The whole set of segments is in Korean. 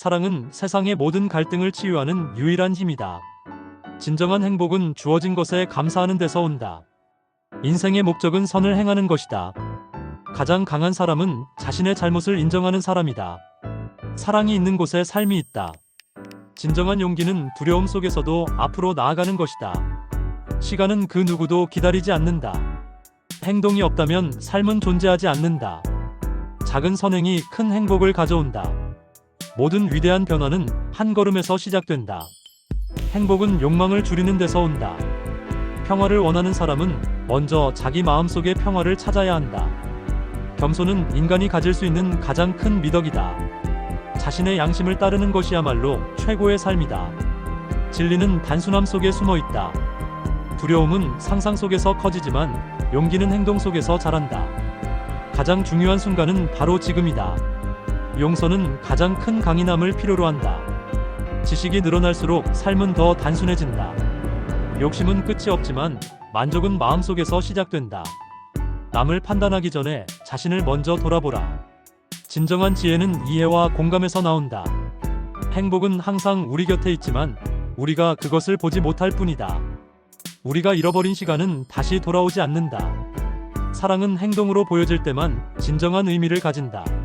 사랑은 세상의 모든 갈등을 치유하는 유일한 힘이다. 진정한 행복은 주어진 것에 감사하는 데서 온다. 인생의 목적은 선을 행하는 것이다. 가장 강한 사람은 자신의 잘못을 인정하는 사람이다. 사랑이 있는 곳에 삶이 있다. 진정한 용기는 두려움 속에서도 앞으로 나아가는 것이다. 시간은 그 누구도 기다리지 않는다. 행동이 없다면 삶은 존재하지 않는다. 작은 선행이 큰 행복을 가져온다. 모든 위대한 변화는 한 걸음에서 시작된다. 행복은 욕망을 줄이는 데서 온다. 평화를 원하는 사람은 먼저 자기 마음속의 평화를 찾아야 한다. 겸손은 인간이 가질 수 있는 가장 큰 미덕이다. 자신의 양심을 따르는 것이야말로 최고의 삶이다. 진리는 단순함 속에 숨어 있다. 두려움은 상상 속에서 커지지만 용기는 행동 속에서 자란다. 가장 중요한 순간은 바로 지금이다. 용서는 가장 큰 강인함을 필요로 한다. 지식이 늘어날수록 삶은 더 단순해진다. 욕심은 끝이 없지만 만족은 마음속에서 시작된다. 남을 판단하기 전에 자신을 먼저 돌아보라. 진정한 지혜는 이해와 공감에서 나온다. 행복은 항상 우리 곁에 있지만 우리가 그것을 보지 못할 뿐이다. 우리가 잃어버린 시간은 다시 돌아오지 않는다. 사랑은 행동으로 보여질 때만 진정한 의미를 가진다.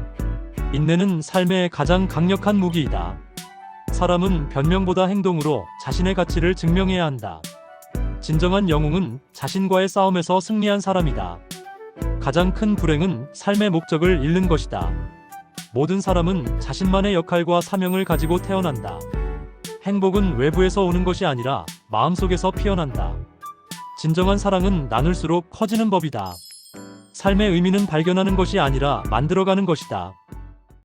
인내는 삶의 가장 강력한 무기이다. 사람은 변명보다 행동으로 자신의 가치를 증명해야 한다. 진정한 영웅은 자신과의 싸움에서 승리한 사람이다. 가장 큰 불행은 삶의 목적을 잃는 것이다. 모든 사람은 자신만의 역할과 사명을 가지고 태어난다. 행복은 외부에서 오는 것이 아니라 마음속에서 피어난다. 진정한 사랑은 나눌수록 커지는 법이다. 삶의 의미는 발견하는 것이 아니라 만들어가는 것이다.